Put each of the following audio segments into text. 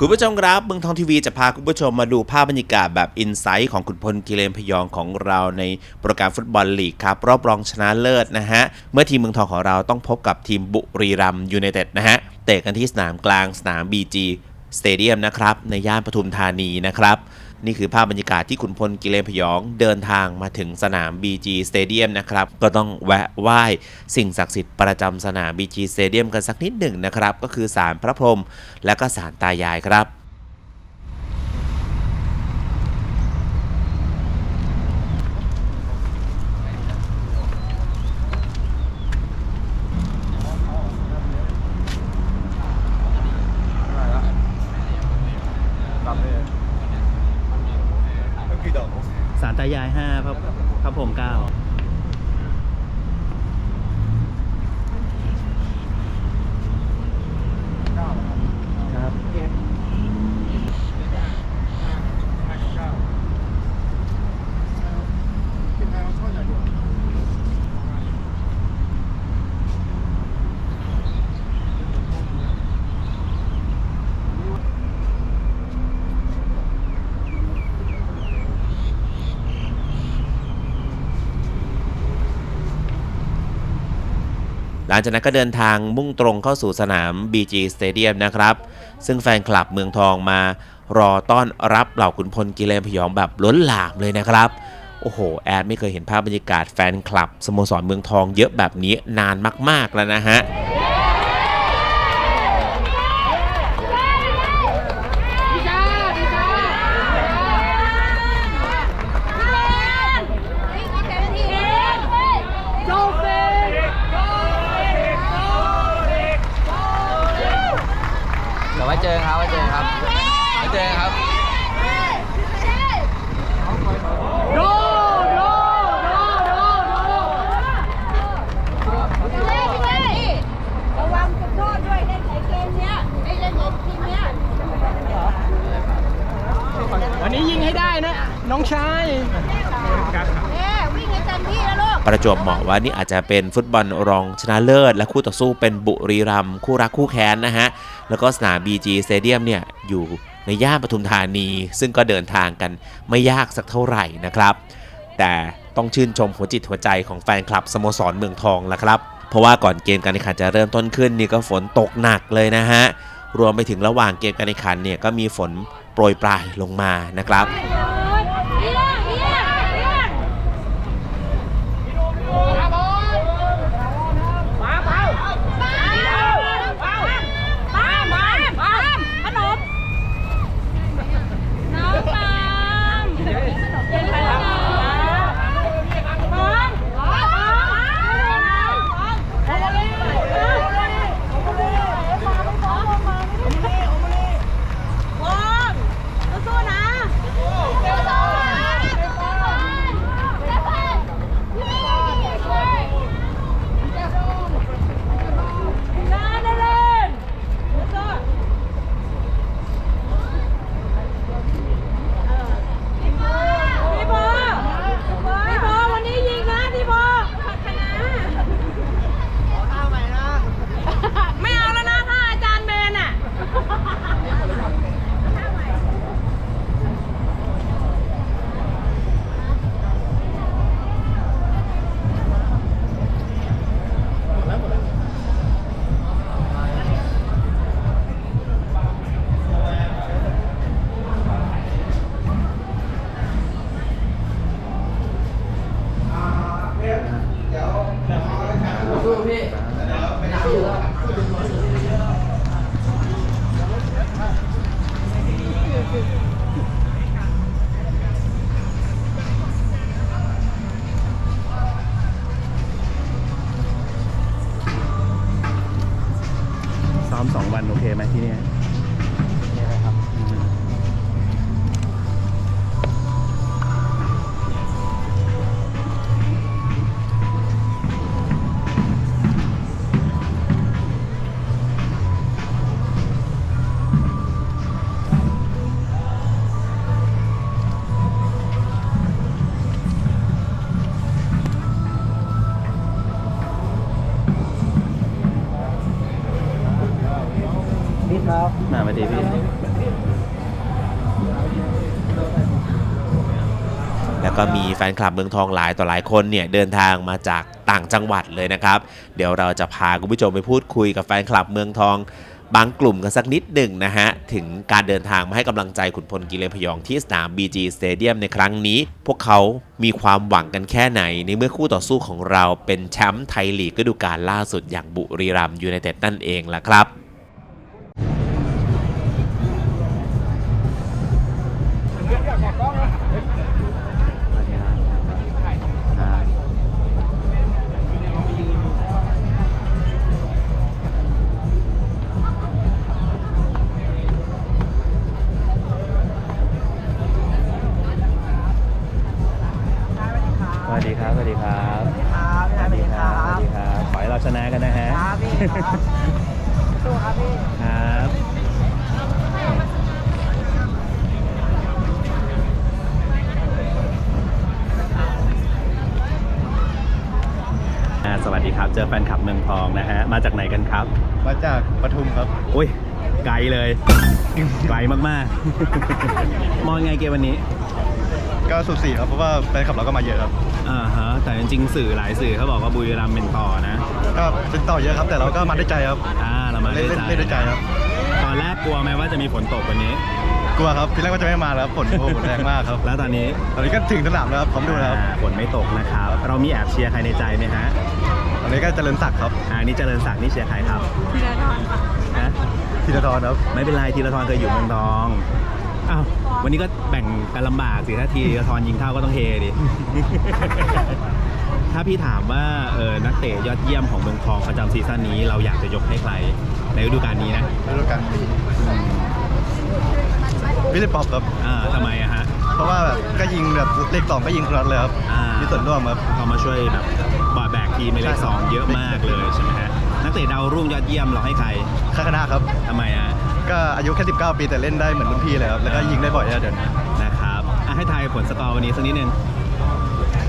คุณผู้ชมครับเมืองทองทีวีจะพาคุณผู้ชมมาดูภาพบรรยากาศแบบอินไซต์ของคุณพลกิเลนพยองของเราในโปรแกรมฟุตบอลลีกครับรอบรองชนะเลิศนะฮะ เมื่อทีมเมืองทองของเราต้องพบกับทีมบุรีรัมย์ยูไนเต็ดนะฮะ เตะกันที่สนามกลางสนาม BG สเตเดียมนะครับในย่านปทุมธานีนะครับ นี่คือภาพบรรยากาศที่ขุนพลกิเลนพยองเดินทางมาถึงสนาม BG Stadium นะครับ ก็ต้องแวะไหว้สิ่งศักดิ์สิทธิ์ประจำสนาม BG Stadium กันสักนิดหนึ่งนะครับ ก็คือศาลพระพรหมและก็ศาลตายายครับ สายายห้าพระพระพรหมเก้าครับ ห ลังจากนั้นก็เดินทางมุ่งตรงเข้าสู่สนาม BG Stadium นะครับ ซึ่งแฟนคลับเมืองทองมารอต้อนรับเหล่าขุนพลกิเลนพยองแบบล้นหลามเลยนะครับ โอ้โห แอดไม่เคยเห็นภาพบรรยากาศแฟนคลับสโมสรเมืองทองเยอะแบบนี้นานมากๆแล้วนะฮะ เดี๋ยวไว้เจอกันครับไว้เจอกันครับไว้เจอกันครับ ระวังจุดโทษด้วยเล่นในเกมเนี้ยไอ้เล่นในทีมเนี้ย วันนี้ยิงให้ได้ นะน้องชายเอ๊วิ่งให้เต็มที่แล้วลูกประจวบเหมาะว่านี่อาจจะเป็นฟุตบอลรองชนะเลิศ และคู่ต่อสู้เป็นบุรีรัมย์คู่รักคู่แค้นนะฮะ แล้วก็สนาม BG Stadium เนี่ยอยู่ในย่านปทุมธานี ซึ่งก็เดินทางกันไม่ยากสักเท่าไหร่นะครับ แต่ต้องชื่นชมหัวจิตหัวใจของแฟนคลับสโมสรเมืองทองละครับ เพราะว่าก่อนเกมการแข่งขันจะเริ่มต้นขึ้นนี่ก็ฝนตกหนักเลยนะฮะ รวมไปถึงระหว่างเกมการแข่งขันเนี่ยก็มีฝนโปรยปลายลงมานะครับ มีแฟนคลับเมืองทองหลายต่อหลายคนเนี่ยเดินทางมาจากต่างจังหวัดเลยนะครับ เดี๋ยวเราจะพาคุณผู้ชมไปพูดคุยกับแฟนคลับเมืองทองบางกลุ่มกันสักนิดหนึ่งนะฮะ ถึงการเดินทางมาให้กำลังใจขุนพลกิเลนพยองที่สนาม BG Stadium ในครั้งนี้ พวกเขามีความหวังกันแค่ไหน ในเมื่อคู่ต่อสู้ของเราเป็นแชมป์ไทยลีกฤดูกาลล่าสุดอย่างบุรีรัมย์ยูไนเต็ดนั่นเองล่ะครับ สวัสดีครับ เจอแฟนคลับเมืองทองนะฮะ มาจากไหนกันครับ มาจากปทุมครับ อุ้ย ไกลเลย ไกลมากๆ มองยังไงเกมวันนี้ ก็สุดสี่ครับ เพราะว่าแฟนคลับเราก็มาเยอะครับอ่าฮะ แต่จริงๆสื่อหลายสื่อเขาบอกว่าบุรีรัมย์เป็นต่อนะ ก็ติดต่อเยอะครับ แต่เราก็มาด้วยใจครับ อ่า เรามาเล่นด้วยเล่นเล่นด้วยใจครับ ตอนแรกกลัวไหมว่าจะมีฝนตกวันนี้ กลัวครับ ทีแรกว่าจะไม่มาแล้วฝนโอ้โหแรงมากครับ แล้วตอนนี้ ตอนนี้ก็ถึงสนามแล้วครับพร้อมดูแล้วครับ อ่าฝนไม่ตกนะครับ เรามีแอบเชียร์ใครในใจไหมฮะต อนนี้ก็เจริญศักดิ์ครับอ่านี่เจริญศักดิ์นี่เชียร์ใครครับทีละทอนค่ะฮะธีรทรครับไม่เป็นไรทีละทรเคยอยู่เมืองทองอ้าววันนี้ก็แบ่งกันลำบากสิถ้าทีละทรยิงเข้าก็ต้องเฮดิ ถ้าพี่ถามว่าเออนักเตะยอดเยี่ยมของเมืองทองประจำซีซั่นนี้เราอยากจะยกให้ใครในฤดูกาลนี้นะฤดูกาลนี้วิลเลย์ป๊อปครับอ่าทำไมอะฮะเพราะว่าแบบก็ยิงแบบเลขสองก็ยิงครอสเลยครับอ่ามีส่วนร่วมครับเขามาช่วยแบบ บอดแบกทีมในเลขสองเยอะมากเลยใช่ไหมฮะนักเตะดาวรุ่งยอดเยี่ยมเราให้ใครค่าคณะครับ ทำไมอะก็อายุแค่ 19 ปีแต่เล่นได้เหมือนรุ่นพี่เลยครับ แล้วก็ยิงได้บ่อยนะเดี๋ยวนี้นะครับอะให้ทายผลสกอร์วันนี้สักนิดนึง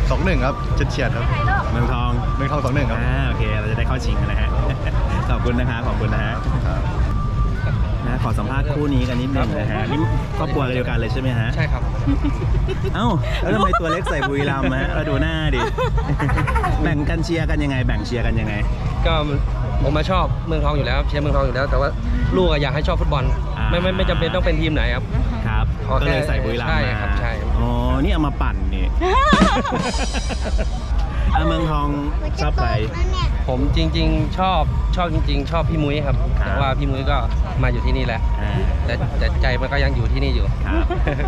สองหนึ่งครับเฉียดๆครับเมืองทองเมืองทองสองหนึ่งครับ อ่าโอเค เราจะได้เข้าชิงกันนะฮะ ขอบคุณนะครับขอบคุณนะฮะนะ ขอสัมภาษณ์คู่นี้กันนิดนึงนะฮะนี่ครอบครัวเดียวกันเลยใช่ไหมฮะ ใช่ครับ เอ้าแล้วทำไมตัวเล็กใส่บุรีรัมย์ฮะเราดูหน้าดิ แบ่งกันเชียร์กันยังไง แบ่งเชียร์กันยังไง ก็ผมมาชอบเมืองทองอยู่แล้วเชียร์เมืองทองอยู่แล้ว แต่ว่าลูกอะอยากให้ชอบฟุตบอล อ่า ไม่ไม่ไม่จำเป็นต้องเป็นทีมไหนครับ ครับขอแค่ก็เลยใส่บุรีรัมย์ใช่มาครับใช่ อ๋อนี่เอามาปั่นนี่ อะเมืองทองชอบใคร ผมจริง ๆ ชอบชอบจริง ๆ ชอบพี่มุ้ยครับครับ แต่ว่าพี่มุ้ยก็มาอยู่ที่นี่แล้วอ่าแต่แต่ใจมันก็ยังอยู่ที่นี่อยู่ ครับ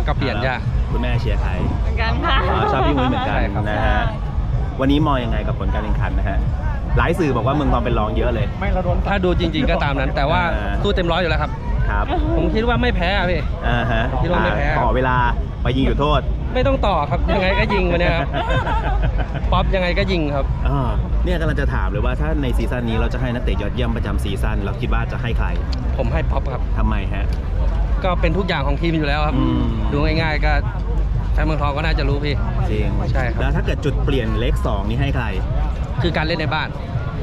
ก็เปลี่ยนยาก คุณแม่เชียร์ใครเหมือนกันค่ะ อ๋อชอบพี่มุ้ยเหมือนกันใช่ครับ นะฮะ วันนี้มองยังไงกับผลการแข่งขันนะฮะ หลายสื่อบอกว่าเมืองทองเป็นรองเยอะเลย ถ้าดูจริง ๆ ก็ตามนั้น แต่ว่าอ่า สู้เต็มร้อยอยู่แล้วครับ ครับ ผมคิดว่าไม่แพ้อะพี่ อ่าฮะคิดว่าไม่แพ้ ต่อเวลาไปยิงอยู่โทษ ไม่ต้องต่อครับยังไงก็ยิงวันเนี้ยครับป๊อปยังไงก็ยิงครับ อ่าเนี่ยกำลังจะถามเลยว่าถ้าในซีซั่นนี้เราจะให้นักเตะยอดเยี่ยมประจำซีซั่นเราคิดว่าจะให้ใครผมให้ป๊อปครับ ทำไมฮะ ก็เป็นทุกอย่างของทีมอยู่แล้วครับ อืม ดูง่ายๆก็แฟนเมืองทองก็น่าจะรู้พี่ จริงใช่ครับ แล้วถ้าเกิดจุดเปลี่ยนเลขสองนี่ให้ใคร คือการเล่นในบ้าน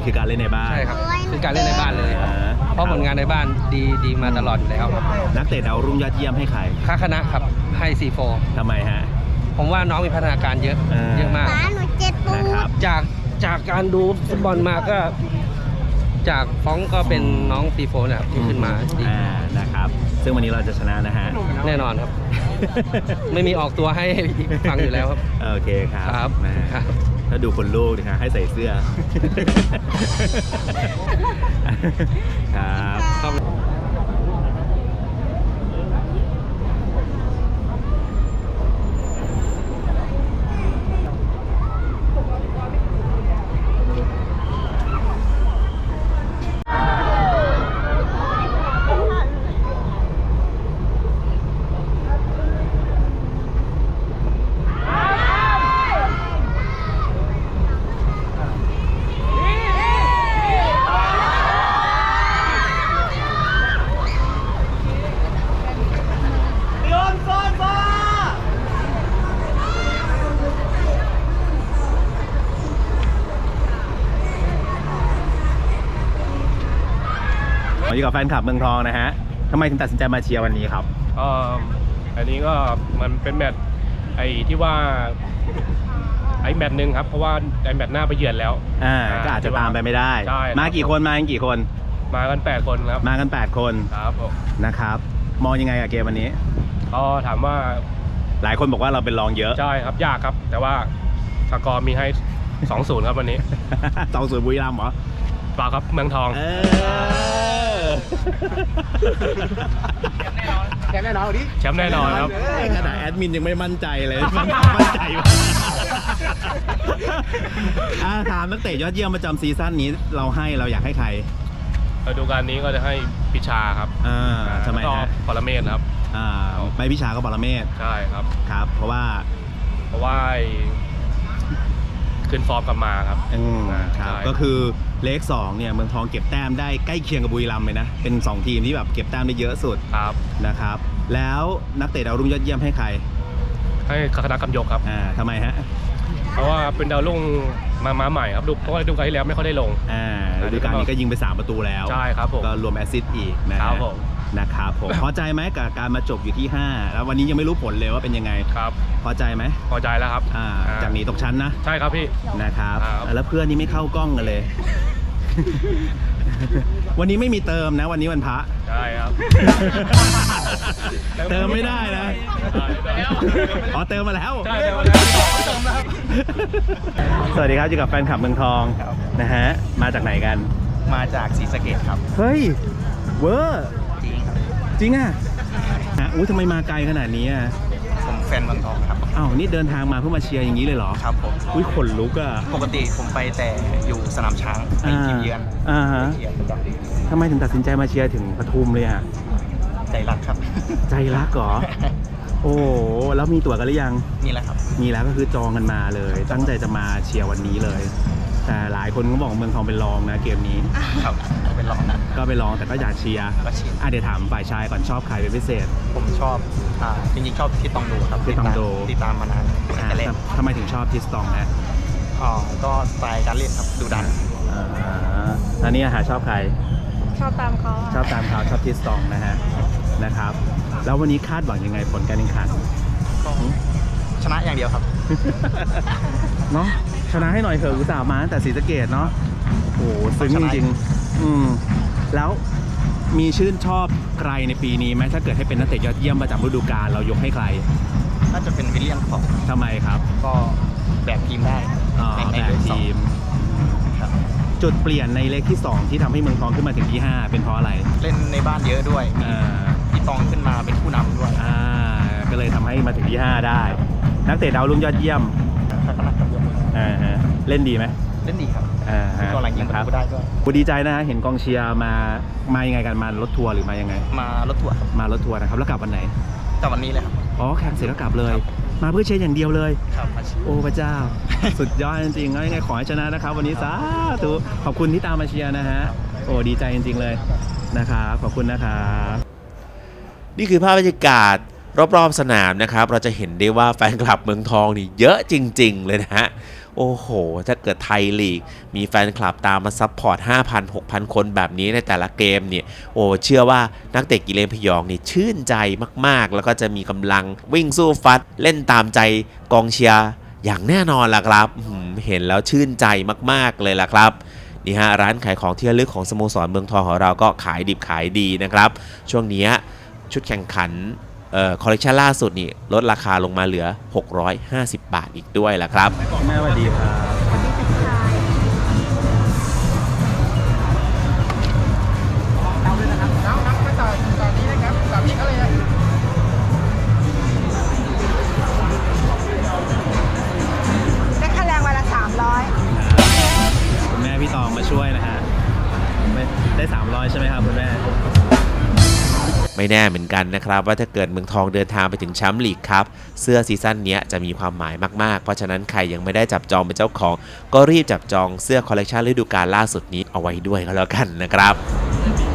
คือการเล่นในบ้านใช่ครับ คือการเล่นในบ้านเลยอ่าเพราะผลงานในบ้านดีดีมาตลอดอยู่แล้วครับนักเตะดาวรุ่งยอดเยี่ยมให้ใครค่าคณะครับให้ซีโฟทำไมฮะ ผมว่าน้องมีพัฒนาการเยอะอ่า เยอะมาก ป้าหนูเจ็บปูนะครับ จากจากการดูฟุตบอลมาก็ จากฟ้องก็เป็นน้องซีโฟนะครับที่ขึ้นมาดีอ่านะครับ ซึ่งวันนี้เราจะชนะนะฮะ แน่นอนครับ ไม่มีออกตัวให้ฟังอยู่แล้วครับ โอเคครับครับนะฮะครับ ถ้าดูคนลูกนะฮะให้ใส่เสื้อ ครับมาอยู่ กับแฟนคลับเมืองทองนะฮะทำไมถึงตัดสินใจมาเชียร์วันนี้ครับ เอ่ออันนี้ก็มันเป็นแมตช์ไอ้ที่ว่าไอ้แมตช์หนึ่งครับเพราะว่าไอ้แมตช์หน้าไปเยือนแล้วอ่าก็อาจจะตามไปไม่ได้ ใช่ครับ มากี่คนมากันกี่คน มากัน 8 คนครับมากัน 8 คนครับผมนะครับ มองยังไงกับเกมวันนี้ ก็ถามว่าหลายคนบอกว่าเราเป็นรองเยอะ ใช่ครับยากครับ แต่ว่าสกอร์มีให้ 2-0 ครับวันนี้ สองศูนย์บุรีรัมย์เหรอเปล่าครับเมืองทอง เออ แค่แน่นอนดิแชมป์แน่นอนครับ ขนาดแอดมินยังไม่มั่นใจเลย มั่นใจมากอ่าถามนักเตะยอดเยี่ยมประจำซีซั่นนี้เราให้เราอยากให้ใครฤดูกาลนี้ก็จะให้พิชาครับอ่าทำไมแล้วก็ฮะปรเมศครับ อ่าไม่พิชาก็ปรเมศใช่ครับ ครับ เพราะว่า เพราะว่าไอ้ ขึ้นฟอร์มกลับมาครับอืมอ่าครับใช่ก็คือเลขสองเนี่ยเมืองทองเก็บแต้มได้ใกล้เคียงกับบุรีรัมย์เลยนะ เป็น 2 ทีมที่แบบเก็บแต้มได้เยอะสุดครับนะครับ แล้วนักเตะดาวรุ่งยอดเยี่ยมให้ใคร ให้คณะกำยกครับอ่าทำไมฮะเพราะว่าเป็นดาวรุ่งมามาใหม่ครับดูเพราะว่าฤดูกาลที่แล้วไม่ค่อยได้ลงอ่าฤดูกาลนี้ก็ยิงไป 3 ประตูแล้วใช่ครับผมก็รวมแอสซิสต์อีกนะครับผม นะครับผมพอใจไหมกับการมาจบอยู่ที่ 5 แล้ววันนี้ยังไม่รู้ผลเลยว่าเป็นยังไง ครับ พอใจไหมพอใจแล้วครับอ่าจากหนี้ตกชั้นนะใช่ครับพี่ นะครับ ครับ แล้วเพื่อนนี่ไม่เข้ากล้องกันเลย วันนี้ไม่มีเติมนะ วันนี้วันพระ ใช่ครับ เติมไม่ได้นะอ๋อเติมมาแล้ว ใช่เติมมาแล้วสวัสดีครับอยู่กับแฟนคลับเมืองทองนะฮะมาจากไหนกัน มาจากศรีสะเกดครับ เฮ้ย เวอร์ จริงครับจริงอะฮะอุ้ยทำไมมาไกลขนาดนี้อะผมแฟนเมืองทองครับ อ้าวนี่เดินทางมาเพื่อมาเชียร์อย่างนี้เลยเหรอครับผมอุ้ยขนลุกอะ ปกติผมไปแต่อยู่สนามช้างในทีมเยือนอ่าฮะ เยือนประจำทำไมถึงตัดสินใจมาเชียร์ถึงปทุมเลยอะ ใจรักครับ ใจรักเหรอ โอ้โหแล้วมีตั๋วกันหรือยัง นี่แหละครับ มีแล้วก็คือจองกันมาเลย ตั้งใจจะมาเชียร์วันนี้เลย แต่หลายคนก็บอกเมืองทองเป็นรองนะเกมนี้ ครับเป็นรองนะก็ไปลองแต่ก็อยากเชียร์ก็เชียร์อะเดี๋ยวถามฝ่ายชายก่อนชอบใครเป็นพิเศษ ผมชอบอ่าจริงๆชอบทิศตองดูครับทิศตองดูติดตามมานานอ่าแต่เล่นทำไมถึงชอบทิสตองนะอ๋อก็สไตล์การเล่นครับดูดันอ่าอันนี้อาหารชอบใคร ชอบตามเขาชอบตามเขาชอบทิสตองนะฮะนะครับ แล้ววันนี้คาดหวังยังไงผลการแข่งขัน ก็ ชนะอย่างเดียวครับ เนาะชนะให้หน่อยเถอะอุตส่าห์มาตั้งแต่ศรีสะเกดเนาะโอ้โหซึ้งจริงๆอืมแล้วมีชื่นชอบใครในปีนี้ไหมถ้าเกิดให้เป็นนักเตะยอดเยี่ยมประจำฤดูกาลเรายกให้ใครน่าจะเป็นวิลเลียมของทำไมครับก็แบกทีมได้อ๋อในในแบ่เลงขสองทีม ครับ จุดเปลี่ยนในเลขที่ 2 ที่ทำให้เมืองทองขึ้นมาถึงที่ 5 เป็นเพราะอะไรเล่นในบ้านเยอะด้วยมีอ่าพี่ตองขึ้นมาเป็นผู้นำด้วย อ่าก็เลยทำให้มาถึงที่ 5 ได้ นักเตะดาวรุ่งยอดเยี่ยมทัศนคติอ่าฮะเล่นดีไหมเล่นดีครับอ่าฮะก็หลังยิงนะปคระรับตูได้ด้วยกูดีใจนะฮะเห็นกองเชียร์มามายังไงกันมารถทัวร์หรือมายังไง มารถทัวร์ครับมารถทัวร์นะครับแล้วกลับวันไหนแต่วันนี้เลยครับอ๋อแข่งเสร็จแล้วกลับเลย มาเพื่อเชียร์อย่างเดียวเลยครับมาเชียร์โอ้พระเจ้า สุดยอดจริงๆแล้วยังไงขอให้ชนะนะครับ วันนี้สาธุขอบคุณที่ตามมาเชียร์นะฮะโอ้ดีใจจริง ๆเลยนะครับขอบคุณนะครับนี่คือภาพบรรยากาศ รอบๆสนามนะครับเราจะเห็นได้ว่าแฟนคลับเมืองทองนี่เยอะจริง ๆ เลยนะฮะโอ้โห ถ้าเกิดไทยลีก มีแฟนคลับตามมาซัพพอร์ต 5,000 6,000 คนแบบนี้ในแต่ละเกมเนี่ย โอ้ เชื่อว่านักเตะกิเลนพยองนี่ชื่นใจมากๆ แล้วก็จะมีกำลังวิ่งสู้ฟัด เล่นตามใจกองเชียร์อย่างแน่นอนล่ะครับ เห็นแล้วชื่นใจมากๆเลยล่ะครับนี่ฮะร้านขายของที่ระลึกของสโมสรเมืองทองของเราก็ขายดิบขายดีนะครับ ช่วงนี้ชุดแข่งขัน คอลเลคชันล่าสุดนี่ลดราคาลงมาเหลือ 650 บาทอีกด้วยละครับแม่สวัสดีครับได้ค่าแรงวันละสามร้อยคุณแม่พี่ตองมาช่วยนะฮะไม่ได้ 300 ใช่ไหมครับคุณแม่ ไม่แน่เหมือนกันนะครับ ว่าถ้าเกิดเมืองทองเดินทางไปถึงแชมป์ลีกครับ เสื้อซีซั่นนี้จะมีความหมายมากๆ เพราะฉะนั้นใครยังไม่ได้จับจองเป็นเจ้าของ ก็รีบจับจองเสื้อคอลเลกชันฤดูกาลล่าสุดนี้เอาไว้ด้วยก็แล้วกันนะครับ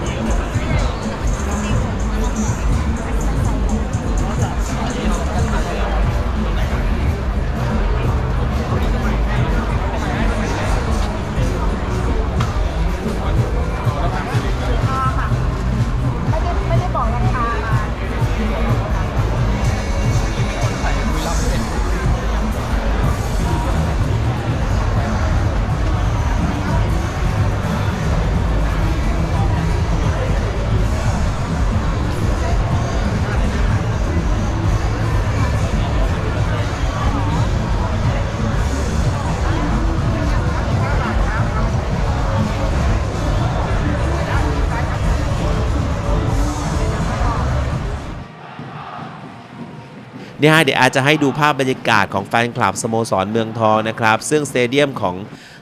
เนี่ยเดี๋ยวอาจจะให้ดูภาพบรรยากาศของแฟนคลับสโมสรเมืองทองนะครับ ซึ่งสเตเดียมของ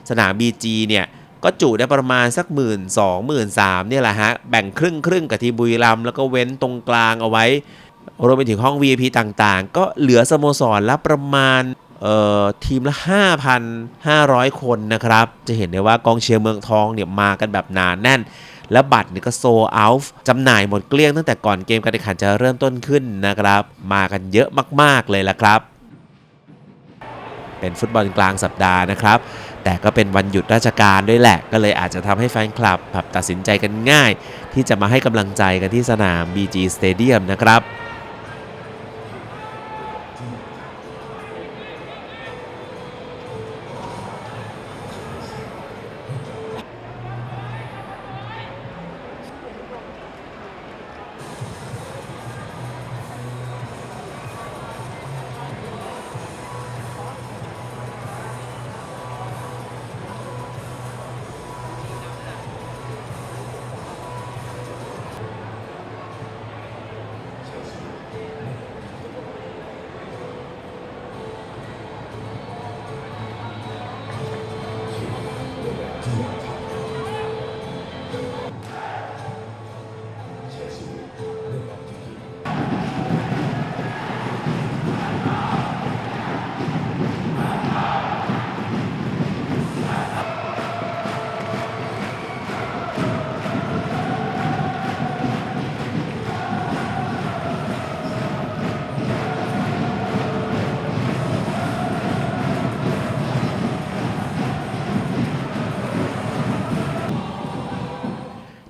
สนาม BG เนี่ยก็จุได้ประมาณสักหมื่นสองหมื่นสามเนี่ยแหละฮะ แบ่งครึ่งครึ่งกับทีมบุรีรัมแล้วก็เว้นตรงกลางเอาไว้รวมไปถึงห้อง VIP ต่างๆ ก็เหลือสโมสรละประมาณเอ่อทีมละ 5,500 คนนะครับ จะเห็นได้ว่ากองเชียร์เมืองทองเนี่ยมากันแบบหนาแน่น และบัตรนี่ก็โซเอาท์จำหน่ายหมดเกลี้ยงตั้งแต่ก่อนเกมการแข่งขันจะเริ่มต้นขึ้นนะครับ มากันเยอะมากๆเลยละครับ เป็นฟุตบอลกลางสัปดาห์นะครับ แต่ก็เป็นวันหยุดราชการด้วยแหละ ก็เลยอาจจะทำให้แฟนคลับแบบตัดสินใจกันง่าย ที่จะมาให้กำลังใจกันที่สนาม BG Stadium นะครับ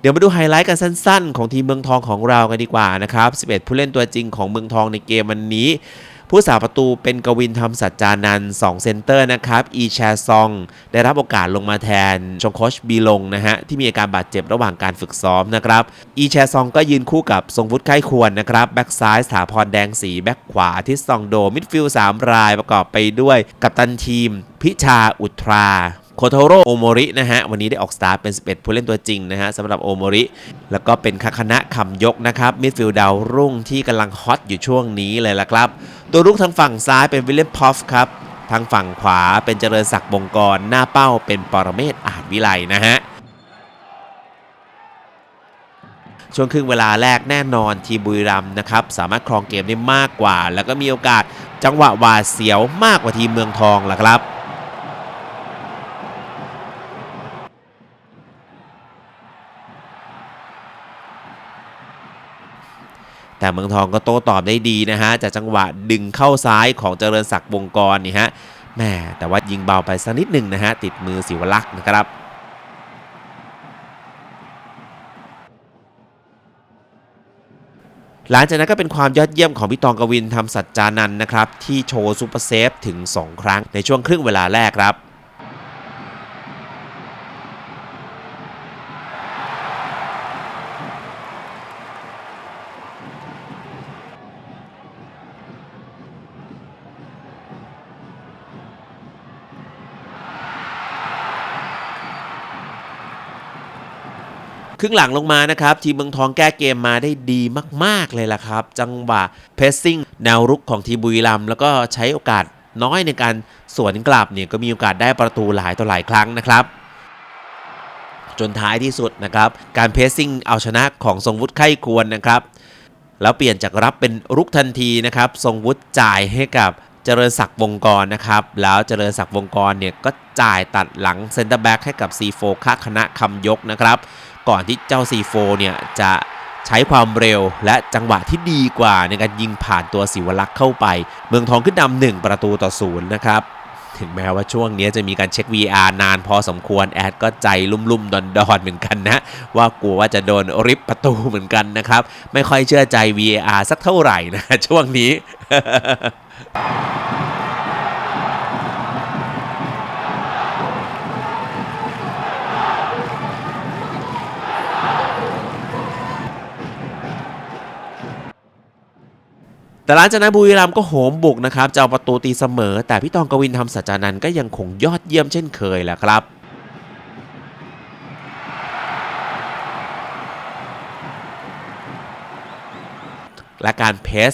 ดี๋ยวมาดูไฮไลท์กันสั้นๆ ของทีมเมืองทองของเรากันดีกว่านะครับ 11 ผู้เล่นตัวจริงของเมืองทองในเกมวันนี้ ผู้สาประตูเป็นกวินทำสัจจานันท์2เซนเตอร์นะครับ อีแชซอง ได้รับโอกาสลงมาแทน ชงโคชบีลงนะฮะ ที่มีอาการบาดเจ็บระหว่างการฝึกซ้อมนะครับ อีแชซองก็ยืนคู่กับทรงวุฒิไข้ควรนะครับ แบ็กซ้ายสถาพรแดงสีแบ็กขวาทิสซองโดมิดฟิลด์3รายประกอบไปด้วยกัปตันทีม พิชาอุทรา โคโทโร่โอโมรินะฮะ วันนี้ได้ออกสตาร์ทเป็น 11 ผู้เล่นตัวจริงนะฮะสำหรับโอโมริ แล้วก็เป็นคาคณะคำยกนะครับ มิดฟิลด์ดาวรุ่งที่กำลังฮอตอยู่ช่วงนี้เลยละครับ ตัวรุกทางฝั่งซ้ายเป็นวิลเลมพอฟครับ ทางฝั่งขวาเป็นเจริญศักดิ์บงกร หน้าเป้าเป็นปรเมศอาจวิไลนะฮะช่วงครึ่งเวลาแรกแน่นอนทีมบุรีรัมย์นะครับ สามารถครองเกมได้มากกว่า แล้วก็มีโอกาสจังหวะหวาดเสียวมากกว่าทีมเมืองทองล่ะครับ แต่เมืองทองก็โต้ตอบได้ดีนะฮะจากจังหวะดึงเข้าซ้ายของเจริญศักดิ์วงกรนี่ฮะแม่แต่ว่ายิงเบาไปสักนิดหนึ่งนะฮะติดมือศิวลักษ์นะครับหลังจากนั้นก็เป็นความยอดเยี่ยมของพี่ตองกวินทำสัจจานันนะครับ ที่โชว์ซูเปอร์เซฟถึง 2 ครั้งในช่วงครึ่งเวลาแรกครับ ครึ่งหลังลงมานะครับ ทีมเมืองทองแก้เกมมาได้ดีมาก ๆ เลยล่ะครับ จังหวะเพสซิ่งแนวรุกของทีมบุรีรัมย์แล้วก็ใช้โอกาสน้อยในการสวนกลับเนี่ยก็มีโอกาสได้ประตูหลายต่อหลายครั้งนะครับ จนท้ายที่สุดนะครับ การเพสซิ่งเอาชนะของทรงวุฒิไข้ควรนะครับ แล้วเปลี่ยนจากรับเป็นรุกทันทีนะครับทรงวุฒิจ่ายให้กับเจริญศักดิ์วงกรนะครับ แล้วเจริญศักดิ์วงกรเนี่ยก็จ่ายตัดหลังเซนเตอร์แบ็กให้กับ C4 ค่าคณะคำยกนะครับ ก่อนที่เจ้า C4 เนี่ยจะใช้ความเร็วและจังหวะที่ดีกว่าในการยิงผ่านตัวศิวลักษ์เข้าไป เมืองทองขึ้นนำหนึ่งประตูต่อศูนย์นะครับถึงแม้ว่าช่วงนี้จะมีการเช็ค VR นานพอสมควรแอดก็ใจลุ่มๆ ดอนๆ เหมือนกันนะ ว่ากลัวว่าจะโดนริบประตูเหมือนกันนะครับ ไม่ค่อยเชื่อใจ VR สักเท่าไหร่นะ ช่วงนี้ แต่หลังจากนั้นบุรีรัมย์ก็โหมบุกนะครับจะเอาประตูตีเสมอ แต่พี่ตองกวินทำสัจจานันก็ยังคงยอดเยี่ยมเช่นเคยแหละครับและการเพส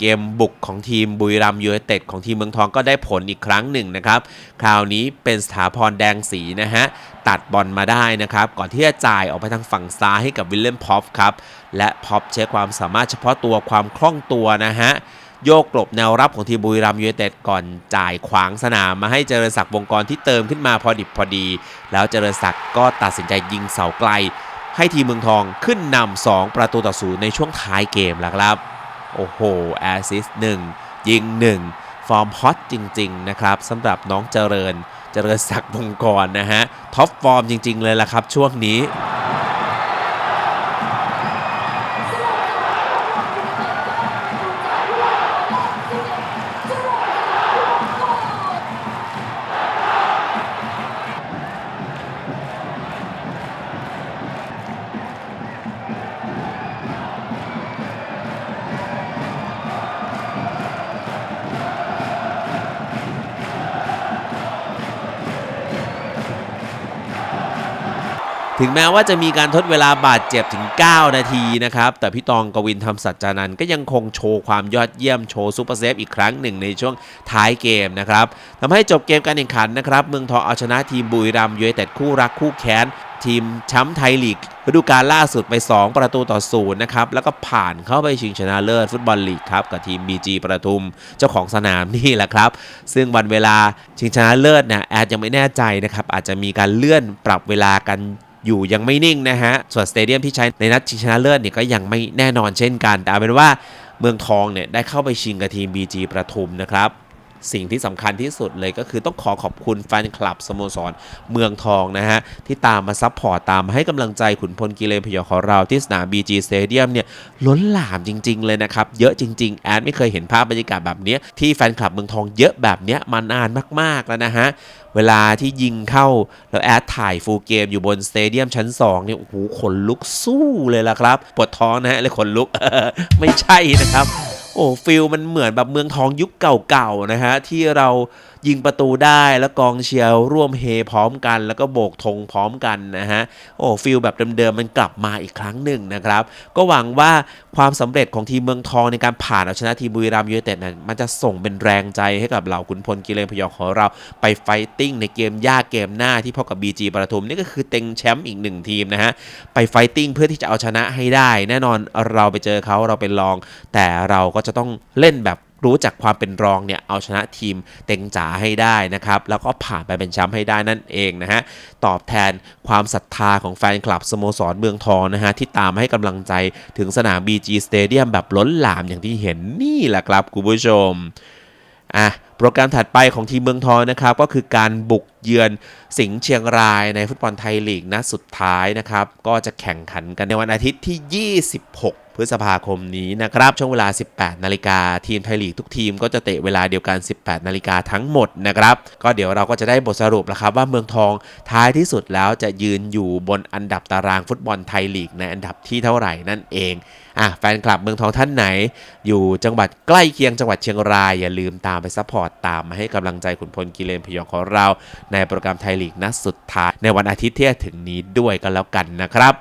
เกมบุกของทีมบุรีรัมยูไนเต็ดของทีมเมืองทองก็ได้ผลอีกครั้งหนึ่งนะครับ คราวนี้เป็นสถาพรแดงสีนะฮะ ตัดบอลมาได้นะครับ ก่อนที่จะจ่ายออกไปทางฝั่งซ้ายให้กับวิลเลมพอฟครับ และพอฟใช้ความสามารถเฉพาะตัวความคล่องตัวนะฮะโยกกลบแนวรับของทีมบุรีรัมย์ยูไนเต็ดก่อนจ่ายขวางสนามมาให้เจริญศักดิ์วงกรที่เติมขึ้นมาพอดิบพอดี แล้วเจริญศักดิ์ก็ตัดสินใจยิงเสาไกล ให้ทีมเมืองทองขึ้นนำ2ประตูต่อศูนย์ในช่วงท้ายเกมแล้วครับ โอ้โหแอสซิสต์หนึ่งยิง1ฟอร์มฮอตจริง ๆ นะครับสำหรับน้องเจริญ เจริญศักดิ์มงกรนะฮะท็อปฟอร์มจริง ๆ เลยล่ะครับช่วงนี้ แม้ว่าจะมีการทดเวลาบาดเจ็บถึง 9 นาทีนะครับ แต่พี่ตองกวินทำสัจจานันก็ยังคงโชว์ความยอดเยี่ยมโชว์ซูเปอร์เซฟอีกครั้งหนึ่งในช่วงท้ายเกมนะครับทำให้จบเกมการแข่งขันนะครับ เมืองทองเอาชนะทีมบุรีรัมย์ยูไนเต็ดคู่รักคู่แค้นทีมแชมป์ไทยลีกฤดูกาลล่าสุดไป 2 ประตูต่อศูนย์นะครับ แล้วก็ผ่านเข้าไปชิงชนะเลิศฟุตบอลลีกครับ กับทีม BG ประทุมเจ้าของสนามนี่แหละครับ ซึ่งวันเวลาชิงชนะเลิศเนี่ยแอดยังไม่แน่ใจนะครับ อาจจะมีการเลื่อนปรับเวลากัน อยู่ยังไม่นิ่งนะฮะ ส่วนสเตเดียมที่ใช้ในนัดชิงชนะเลิศเนี่ยก็ยังไม่แน่นอนเช่นกัน แต่เอาเป็นว่าเมืองทองเนี่ยได้เข้าไปชิงกับทีม BG ประทุมนะครับ สิ่งที่สำคัญที่สุดเลยก็คือต้องขอขอบคุณแฟนคลับสโมสรเมืองทองนะฮะ ที่ตามมาซัพพอร์ตตามมาให้กำลังใจขุนพลกิเลนพยอของเราที่สนาม BG Stadium เนี่ยล้นหลามจริง ๆ เลยนะครับ เยอะจริง ๆ แอดไม่เคยเห็นภาพบรรยากาศแบบนี้ที่แฟนคลับเมืองทองเยอะแบบเนี้ยมานานมากๆแล้วนะฮะเวลาที่ยิงเข้าแล้วแอดถ่ายฟูลเกมอยู่บนสเตเดียมชั้น2เนี่ยโอ้โหขนลุกสู้เลยล่ะครับปวดท้องนะฮะเลยขนลุกไม่ใช่นะครับ โอ้ฟิลมันเหมือนแบบเมืองทองยุคเก่าๆนะฮะที่เรา ยิงประตูได้แล้วกองเชียร์ร่วมเฮพร้อมกัน แล้วก็โบกธงพร้อมกันนะฮะโอ้ฟิลแบบเดิมๆมันกลับมาอีกครั้งหนึ่งนะครับ ก็หวังว่าความสำเร็จของทีมเมืองทองในการผ่านเอาชนะทีมบุรีรัมย์ยูไนเต็ดนั้นมันจะส่งเป็นแรงใจให้กับเหล่าขุนพลกิเลนพยองของเราไปไฟติ้งในเกมยากเกมหน้าที่พบกับ BG ปทุมนี่ก็คือเต็งแชมป์อีกหนึ่งทีมนะฮะไปไฟติ้งเพื่อที่จะเอาชนะให้ได้ แน่นอนเราไปเจอเขาเราเป็นรอง แต่เราก็จะต้องเล่นแบบ รู้จักความเป็นรองเนี่ยเอาชนะทีมเต็งจ๋าให้ได้นะครับ แล้วก็ผ่านไปเป็นแชมป์ให้ได้นั่นเองนะฮะ ตอบแทนความศรัทธาของแฟนคลับสโมสรเมืองทองนะฮะ ที่ตามมาให้กำลังใจถึงสนาม BG Stadium แบบล้นหลามอย่างที่เห็นนี่แหละครับคุณผู้ชมอะโปรแกรมถัดไปของทีมเมืองทองนะครับ ก็คือการบุกเยือนสิงห์เชียงรายในฟุตบอลไทยลีกนัดสุดท้ายนะครับ ก็จะแข่งขันกันในวันอาทิตย์ที่ 26 พฤษภาคมนี้นะครับ ช่วงเวลา 18 นาฬิกาทีมไทยลีกทุกทีมก็จะเตะเวลาเดียวกัน 18 นาฬิกาทั้งหมดนะครับ ก็เดี๋ยวเราก็จะได้บทสรุปแล้วครับว่าเมืองทองท้ายที่สุดแล้วจะยืนอยู่บนอันดับตารางฟุตบอลไทยลีกในอันดับที่เท่าไหร่นั่นเองอะแฟนคลับเมืองทองท่านไหน อยู่จังหวัดใกล้เคียงจังหวัดเชียงราย อย่าลืมตามไปซัพพอร์ตตามมาให้กำลังใจขุนพลกิเลนพยองของเรา ในโปรแกรมไทยลีกนัดสุดท้ายในวันอาทิตย์ที่จะถึงนี้ด้วยกันแล้วกันนะครับ